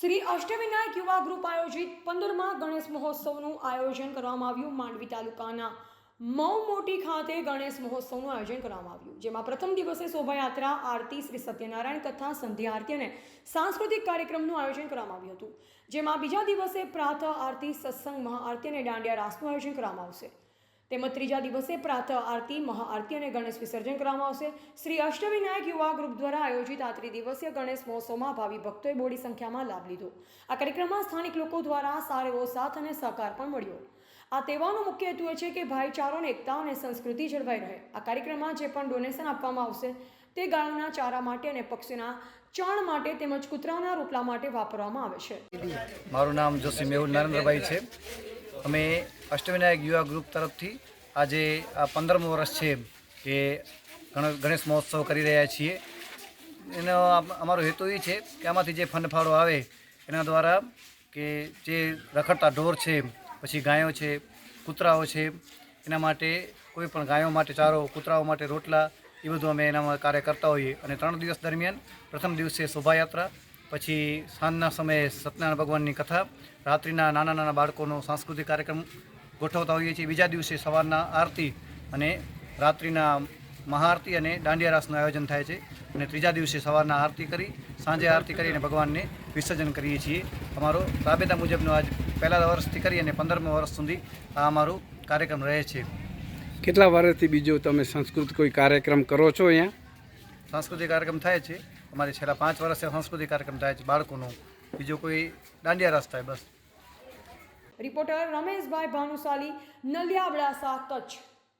શ્રી અષ્ટવિનાયક યુવા ગ્રુપ આયોજિત પંદરમાં ગણેશ મહોત્સવનું આયોજન કરવામાં આવ્યું માંડવી તાલુકાના મઉ મોટી ખાતે ગણેશ મહોત્સવનું આયોજન કરવામાં આવ્યું, જેમાં પ્રથમ દિવસે શોભાયાત્રા, આરતી, શ્રી સત્યનારાયણ કથા, સંધ્યા આરતી અને સાંસ્કૃતિક કાર્યક્રમનું આયોજન કરવામાં આવ્યું હતું, જેમાં બીજા દિવસે પ્રાતઃ આરતી, સત્સંગ, મહાઆરતી અને દાંડિયા રાસનું આયોજન કરવામાં આવશે. તેમજ ત્રીજા દિવસે પ્રાતઃ આરતી, મહાઆરતી અને ગણેશ વિસર્જન કરવામાં આવશે. શ્રી અષ્ટવિનાયક યુવા ગ્રુપ દ્વારા આયોજિત આ ત્રિદિવસીય ગણેશ મહોત્સવમાં ભાવિ ભક્તોએ બોડી સંખ્યામાં લાભ લીધો. આ કાર્યક્રમમાં સ્થાનિક લોકો દ્વારા સારો એવો સાથ અને સહકાર પણ મળ્યો. આ તહેવારનો મુખ્ય હેતુ એ છે કે ભાઈચારો અને એકતા અને સંસ્કૃતિ જળવાઈ રહે. આ કાર્યક્રમમાં જે પણ ડોનેશન આપવામાં આવશે તે ગાયોના ચારા માટે અને પક્ષીના ચણ માટે તેમજ કૂતરાના રોટલા માટે વાપરવામાં આવે છે. મારું નામ જોશી મેહુલ નરેન્દ્રભાઈ છે. અમે અષ્ટવિનાયક યુવા ગ્રુપ તરફથી આજે આ પંદરમું વર્ષ છે કે ગણેશ મહોત્સવ કરી રહ્યા છીએ. એનો અમારો હેતુ એ છે કે આમાંથી જે ફંડ ફાળો આવે, એના દ્વારા કે જે રખડતા ઢોર છે, પછી ગાયો છે, કૂતરાઓ છે, એના માટે કોઈ પણ ગાયો માટે ચારો, કૂતરાઓ માટે રોટલા, એ બધું અમે એનામાં કાર્ય કરતા હોઈએ. અને ત્રણ દિવસ દરમિયાન પ્રથમ દિવસે શોભાયાત્રા, પછી સાંજના સમયે સત્યનારાયણ ભગવાનની કથા, રાત્રિના નાના નાના બાળકોનો સાંસ્કૃતિક કાર્યક્રમ ગોઠવતા હોઈએ છીએ. બીજા દિવસે સવારના આરતી અને રાત્રિના મહાઆરતી અને દાંડિયા રાસનું આયોજન થાય છે. અને ત્રીજા દિવસે સવારના આરતી કરી સાંજે આરતી કરી અને ભગવાનને વિસર્જન કરીએ છીએ. અમારો રાબેતા મુજબનો આજ પહેલા વર્ષથી કરી અને પંદરમા વર્ષ સુધી આ અમારો કાર્યક્રમ રહે છે. કેટલા વર્ષથી બીજો તમે સંસ્કૃત કોઈ કાર્યક્રમ કરો છો અહીંયા? સાંસ્કૃતિક કાર્યક્રમ થાય છે. અમારે છેલ્લા પાંચ વર્ષથી સાંસ્કૃતિક કાર્યક્રમ થાય છે બાળકોનો. બીજો કોઈ દાંડિયા રાસ થાય બસ. રિપોર્ટર રમેશભાઈ ભાનુશાલી નલિયા અબડાસા કચ્છ